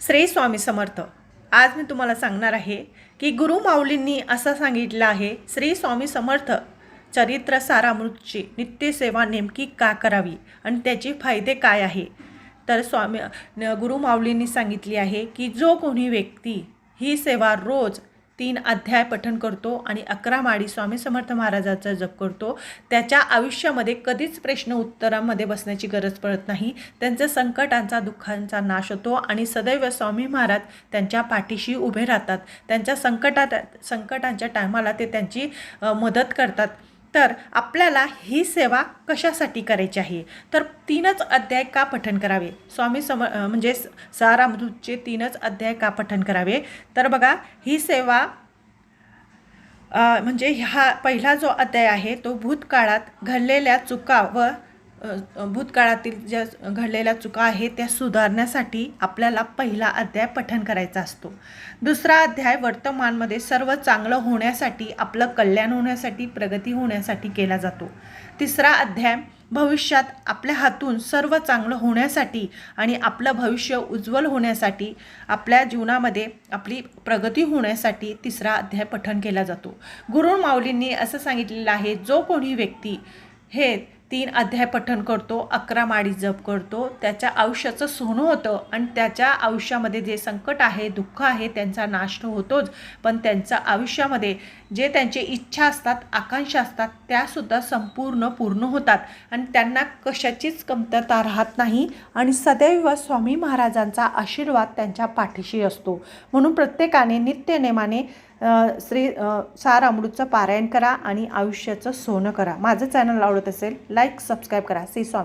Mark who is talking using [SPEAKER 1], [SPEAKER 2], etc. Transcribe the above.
[SPEAKER 1] श्री स्वामी समर्थ आज मी तुम्हाला सांगणार आहे की गुरु माऊलींनी असं सांगितलं आहे श्री स्वामी समर्थ चरित्र सारामृतची नित्यसेवा नेमकी का करावी आणि त्याचे फायदे काय आहे? तर स्वामी गुरु माऊलींनी सांगितली आहे की जो कोणी व्यक्ती ही सेवा रोज तीन अध्याय पठण करतो आणि अकरा माडी स्वामी समर्थ महाराजाचा जप करतो. त्याच्या आयुष्यामध्ये कधीच प्रश्न उत्तरामध्ये बसण्याची गरज पडत नाही. त्यांच्या संकटांचा दुःखांचा नाश होतो आणि सदैव स्वामी महाराज त्यांच्या पाठीशी उभे राहतात. त्यांच्या संकटात संकटांच्या टायमाला ते त्यांची मदत करतात. तर आपल्याला ही सेवा कशासाठी करायची आहे? तर तीनच अध्याय का पठण करावे? स्वामी सम म्हणजे स- सारामृतचे तीनच अध्याय का पठण करावे? तर बघा ही सेवा म्हणजे हा पहिला जो अध्याय आहे तो भूतकाळात घडलेल्या चुका व भूतकाळातील ज्या घडलेल्या चुका आहेत त्या सुधारण्यासाठी आपल्याला पहिला अध्याय पठन करायचा असतो. दुसरा अध्याय वर्तमानमध्ये सर्व चांगलं होण्यासाठी आपलं कल्याण होण्यासाठी प्रगती होण्यासाठी केला जातो. तिसरा अध्याय भविष्यात आपल्या हातून सर्व चांगलं होण्यासाठी आणि आपलं भविष्य उज्ज्वल होण्यासाठी आपल्या जीवनामध्ये आपली प्रगती होण्यासाठी तिसरा अध्याय पठण केला जातो. गुरु माऊलींनी असं सांगितलेलं आहे जो कोणी व्यक्ती हे तीन अध्याय पठण करतो अकरा माळी जप करतो. त्याच्या आयुष्याचं सोनं होतं आणि त्याच्या आयुष्यामध्ये जे संकट आहे दुःख आहे त्यांचा नाश होतोच. पण त्यांचं आयुष्यामध्ये जे त्यांचे इच्छा असतात आकांक्षा असतात त्यासुद्धा संपूर्ण पूर्ण होतात. आणि त्यांना कशाचीच कमतरता राहत नाही आणि सदैव स्वामी महाराजांचा आशीर्वाद त्यांच्या पाठीशी असतो. म्हणून प्रत्येकाने नित्यनेमाने श्री सार अमृतचं पारायण करा आणि आयुष्याचं सोनं करा. माझं चॅनल आवडत असेल लाईक सबस्क्राईब करा. श्री स्वामी.